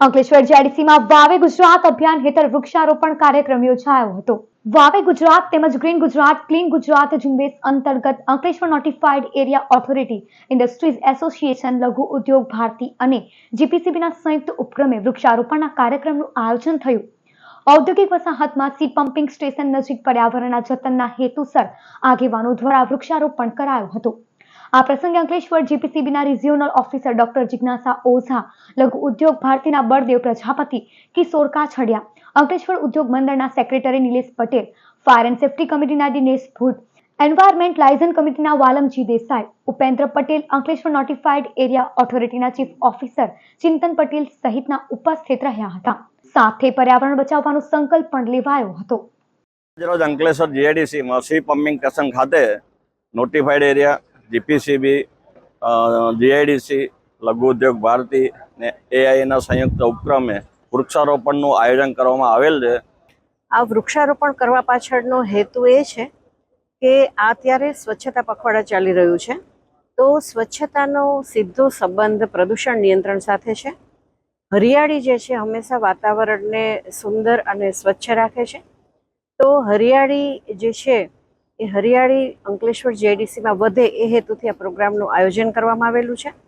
અંકલેશ્વર જેડીસીમાં વાવે ગુજરાત અભિયાન હેઠળ વૃક્ષારોપણ કાર્યક્રમ યોજાયો હતો. વાવે ગુજરાત તેમજ ગ્રીન ગુજરાત, ક્લીન ગુજરાત ઝુંબેશ અંતર્ગત Ankleshwar notified area authority industries association Laghu Udyog Bharati અને જીપીસીબીના સંયુક્ત ઉપક્રમે વૃક્ષારોપણના કાર્યક્રમનું આયોજન થયું. ઔદ્યોગિક વસાહતમાં સી પમ્પિંગ સ્ટેશન નજીક પર્યાવરણના જતનના હેતુસર આગેવાનો દ્વારા વૃક્ષારોપણ કરાયું હતું. આ પ્રસંગે અંકલેશ્વર જીપીસીબીના રિજિયોનલ ઓફિસર ડોક્ટર જિજ્ઞાસા ઓઝા, લઘુ ઉદ્યોગ ભારતીના બળદેવ પ્રજાપતિ, કિશોર કાછડિયા, અંકલેશ્વર ઉદ્યોગ મંડળના secretary Nilesh Patel, fire and safety કમિટીના દિનેશ ભૂત એન્વાયરમેન્ટ લાયઝન કમિટીના વાલમજી દેસાઈ, ઉપેન્દ્ર પટેલ, અંકલેશ્વર નોટિફાઈડ એરિયા ઓથોરિટીના ચીફ ઓફિસર ચિંતન પટેલ સહિતના ઉપસ્થિત રહ્યા હતા. સાથે પર્યાવરણ બચાવવાનો સંકલ્પ પણ લેવાયો હતો. આજરોજ અંકલેશ્વર જીઆઈડીસીમાં સી પમ્પિંગ સ્ટેશન ખાતે notified area GPCB GIDC Laghu Udyog Bharati ને એઆઈના સંયુક્ત ઉપક્રમે વૃક્ષારોપણનું આયોજન કરવામાં આવેલ છે. આ વૃક્ષારોપણ કરવા પાછળનો હેતુ એ છે કે આ અત્યારે સ્વચ્છતા પખવાડા ચાલી રહ્યું છે. તો સ્વચ્છતાનો સીધો સંબંધ પ્રદૂષણ નિયંત્રણ સાથે છે. હરિયાળી જે છે હંમેશા વાતાવરણને સુંદર અને સ્વચ્છ રાખે છે. તો હરિયાળી જે છે એ હરિયાળી અંકલેશ્વર જેડીસીમાં વધે એ હેતુથી આ પ્રોગ્રામનું આયોજન કરવામાં આવેલું છે.